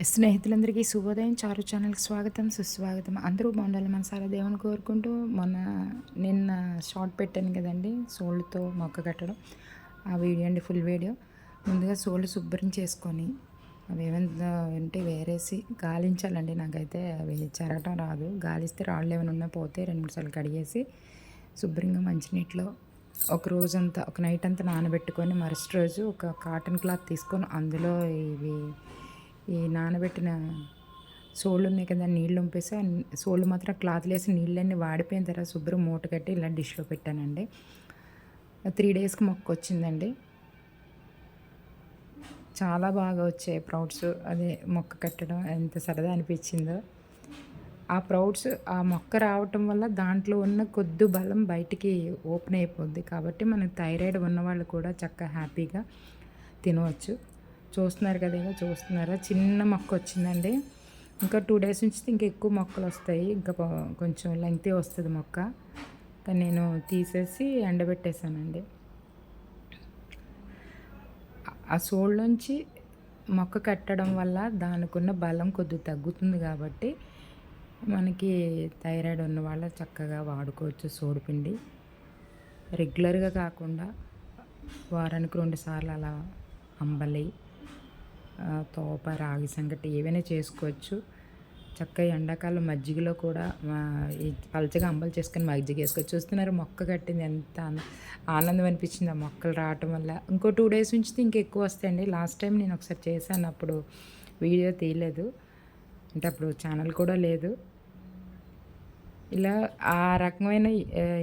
స్నేహితులందరికీ శుభోదయం. చారు ఛానల్కి స్వాగతం సుస్వాగతం. అందరూ బాగుండాలి మన సారా దేవుని కోరుకుంటూ మొన్న నిన్న షార్ట్ పెట్టాను కదండి సోళ్ళతో మొక్క కట్టడం. ఆ వీడియో అండి ఫుల్ వీడియో. ముందుగా సోళ్ళు శుభ్రం చేసుకొని అవి ఏమైనా అంటే వేరేసి గాలించాలండి. నాకైతే అవి చెరగటం రాదు. గాలిస్తే రాళ్ళు ఏమైనా ఉన్నా పోతే రెండు మూడు సార్లు కడిగేసి శుభ్రంగా మంచినీటిలో ఒక రోజంతా ఒక నైట్ అంతా నానబెట్టుకొని మరుసటి రోజు ఒక కాటన్ క్లాత్ తీసుకొని అందులో ఇవి ఈ నానబెట్టిన సోళ్ళు ఉన్నాయి కదా నీళ్ళు ఉంపేసి సోళ్ళు మాత్రం క్లాత్లు వేసి నీళ్ళన్నీ వాడిపోయిన తర్వాత శుభ్రం మూట కట్టి ఇలా డిష్లో పెట్టానండి. త్రీ డేస్కి మొక్క వచ్చిందండి. చాలా బాగా వచ్చాయి ప్రౌడ్స్. అదే మొక్క కట్టడం ఎంత సరదా అనిపించిందో. ఆ ప్రౌడ్స్ ఆ మొక్క రావటం వల్ల దాంట్లో ఉన్న కొద్ది బలం బయటికి ఓపెన్ అయిపోద్ది. కాబట్టి మనకు థైరాయిడ్ ఉన్న వాళ్ళు కూడా చక్కగా హ్యాపీగా తినవచ్చు. చూస్తున్నారు కదా చూస్తున్నారా? చిన్న మొక్క వచ్చిందండి. ఇంకా టూ డేస్ నుంచి ఇంకా ఎక్కువ మొక్కలు వస్తాయి. ఇంకా కొంచెం లెంగ్తీ వస్తుంది మొక్క. కానీ నేను తీసేసి ఎండబెట్టేశానండి ఆ సోళ్ళలోంచి మొక్క కట్టడం వల్ల దానికున్న బలం కొద్దిగా తగ్గుతుంది కాబట్టి మనకి థైరాయిడ్ ఉన్న వాళ్ళు చక్కగా వాడుకోవచ్చు సోడిపిండి. రెగ్యులర్గా కాకుండా వారానికి రెండు సార్లు అలా అంబలి. తోప రాగి సంగటి ఏవైనా చేసుకోవచ్చు. చక్కగా ఎండాకాలం మజ్జిగలో కూడా ఈ పలచగా అంబలు చేసుకొని మజ్జిగ వేసుకొని చూస్తున్నారు మొక్క కట్టింది ఎంత ఆనందం అనిపించింది ఆ మొక్కలు రావటం వల్ల. ఇంకో టూ డేస్ నుంచి ఇంకా ఎక్కువ వస్తాయండి. లాస్ట్ టైం నేను ఒకసారి చేశాను అప్పుడు వీడియో తీయలేదు. అంటే అప్పుడు ఛానల్ కూడా లేదు. ఇలా ఆ రకమైన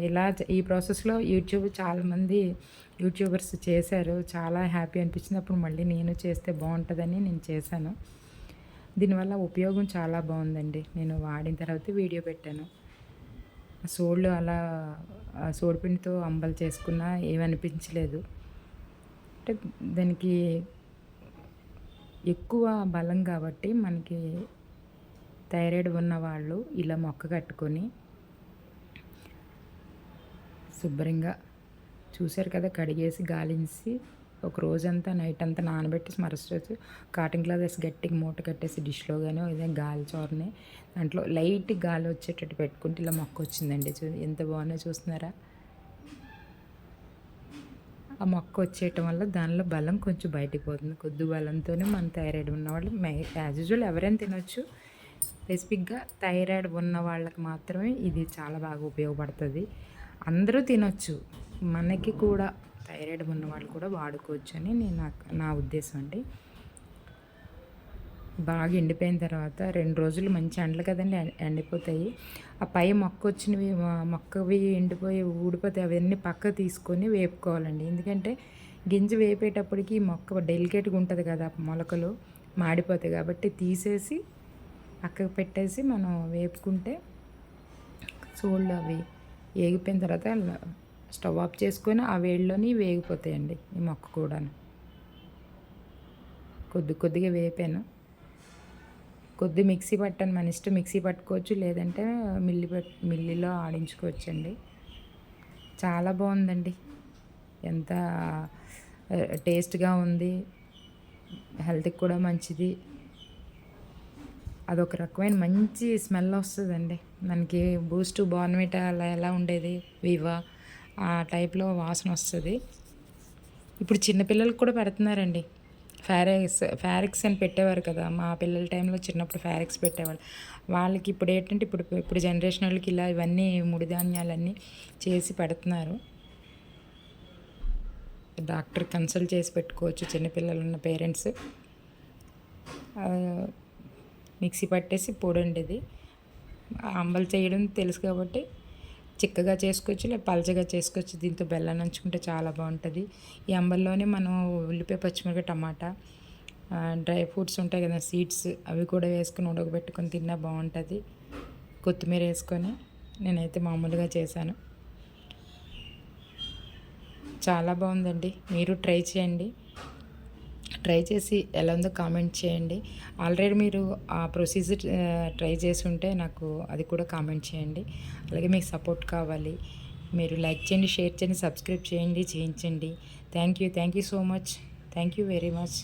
ఇలా ఈ ప్రాసెస్లో యూట్యూబ్ చాలామంది యూట్యూబర్స్ చేశారు. చాలా హ్యాపీ అనిపించింది. అప్పుడు మళ్ళీ నేను చేస్తే బాగుంటుందని నేను చేశాను. దీనివల్ల ఉపయోగం చాలా బాగుందండి. నేను వాడిన తర్వాత వీడియో పెట్టాను. సోళ్ళు అలా సోడిపిండితో అంబలు చేసుకున్నా ఏమనిపించలేదు. అంటే దానికి ఎక్కువ బలం కాబట్టి మనకి థైరాయిడ్ ఉన్నవాళ్ళు ఇలా మొక్క కట్టుకొని శుభ్రంగా చూశారు కదా కడిగేసి గాలించి ఒక రోజంతా నైట్ అంతా నానబెట్టి మరుసటి కాటన్ క్లాత్ వేసి గట్టిగా మూట కట్టేసి డిష్లో కానీ ఇదే గాలి చోరని దాంట్లో లైట్ గాలి వచ్చేటట్టు పెట్టుకుంటే ఇలా మొక్క వచ్చిందండి చూ ఎంత బాగున్నా చూస్తున్నారా? ఆ మొక్క వచ్చేయటం వల్ల దానిలో బలం కొంచెం బయటికి పోతుంది. కొద్ది బలంతోనే మన థైరాయిడ్ ఉన్నవాళ్ళు యాజ్ యూజువల్ ఎవరైనా తినొచ్చు. స్పెసిఫిక్గా థైరాయిడ్ ఉన్న వాళ్ళకి మాత్రమే ఇది చాలా బాగా ఉపయోగపడుతుంది. అందరూ తినొచ్చు. మనకి కూడా థైరాయిడ్ ఉన్న వాళ్ళు కూడా వాడుకోవచ్చు అని నేను నా ఉద్దేశం అండి. బాగా ఎండిపోయిన తర్వాత రెండు రోజులు మంచి ఎండలు కదండి ఎండిపోతాయి. ఆ పై మొక్క వచ్చినవి మొక్కవి ఎండిపోయి ఊడిపోతాయి అవన్నీ పక్క తీసుకొని వేపుకోవాలండి. ఎందుకంటే గింజ వేపేటప్పటికి మొక్క డెలికేట్గా ఉంటుంది కదా మొలకలు మాడిపోతాయి కాబట్టి తీసేసి పక్కకు పెట్టేసి మనం వేపుకుంటే సోళ్ళు అవి వేగిపోయిన తర్వాత స్టవ్ ఆఫ్ చేసుకొని ఆ వేడిలోని వేగిపోతాయండి ఈ మొక్క కూడా కొద్ది కొద్దిగా వేపాను. కొద్ది మిక్సీ పట్టాను. మన ఇష్టం మిక్సీ పట్టుకోవచ్చు లేదంటే మిల్లి పట్ మిల్లిలో ఆడించుకోవచ్చండి. చాలా బాగుందండి. ఎంత టేస్ట్గా ఉంది. హెల్త్కి కూడా మంచిది. అదొక రకమైన మంచి స్మెల్ వస్తుందండి. మనకి బూస్ట్ బార్న్విటా అలా ఎలా ఉండేది? వివా ఆ టైప్లో వాసన వస్తుంది. ఇప్పుడు చిన్నపిల్లలకు కూడా పెడుతున్నారండి. ఫారెక్స్ ఫారెక్స్ అని పెట్టేవారు కదా. మా పిల్లల టైంలో చిన్నప్పుడు ఫారెక్స్ పెట్టేవాళ్ళు. వాళ్ళకి ఇప్పుడు ఏంటంటే ఇప్పుడు ఇప్పుడు జనరేషన్ వాళ్ళకి ఇలా ఇవన్నీ ముడి ధాన్యాలన్నీ చేసి పెడుతున్నారు. డాక్టర్ కన్సల్ట్ చేసి పెట్టుకోవచ్చు చిన్నపిల్లలు ఉన్న పేరెంట్స్. మిక్సీ పట్టేసి పొడి ఉండేది అంబలు చేయడం తెలుసు కాబట్టి చిక్కగా చేసుకోవచ్చు లేదా పలచగా చేసుకోవచ్చు. దీంతో బెల్లం నంచుకుంటే చాలా బాగుంటుంది. ఈ అంబల్లోనే మనం ఉల్లిపాయ పచ్చిమిరపకాయ టమాటా డ్రై ఫ్రూట్స్ ఉంటాయి కదా సీడ్స్ అవి కూడా వేసుకొని ఉడకబెట్టుకొని తిన్నా బాగుంటుంది. కొత్తిమీర వేసుకొని నేనైతే మామూలుగా చేశాను. చాలా బాగుందండి. మీరు ట్రై చేయండి. ట్రై చేసి ఎలా ఉందో కామెంట్ చేయండి. ఆల్రెడీ మీరు ఆ ప్రొసీజర్ ట్రై చేసి ఉంటే నాకు అది కూడా కామెంట్ చేయండి. అలాగే మీకు సపోర్ట్ కావాలి. మీరు లైక్ చేయండి షేర్ చేయండి సబ్స్క్రైబ్ చేయండి చేయించండి. Thank you thank you so much. Thank you very much.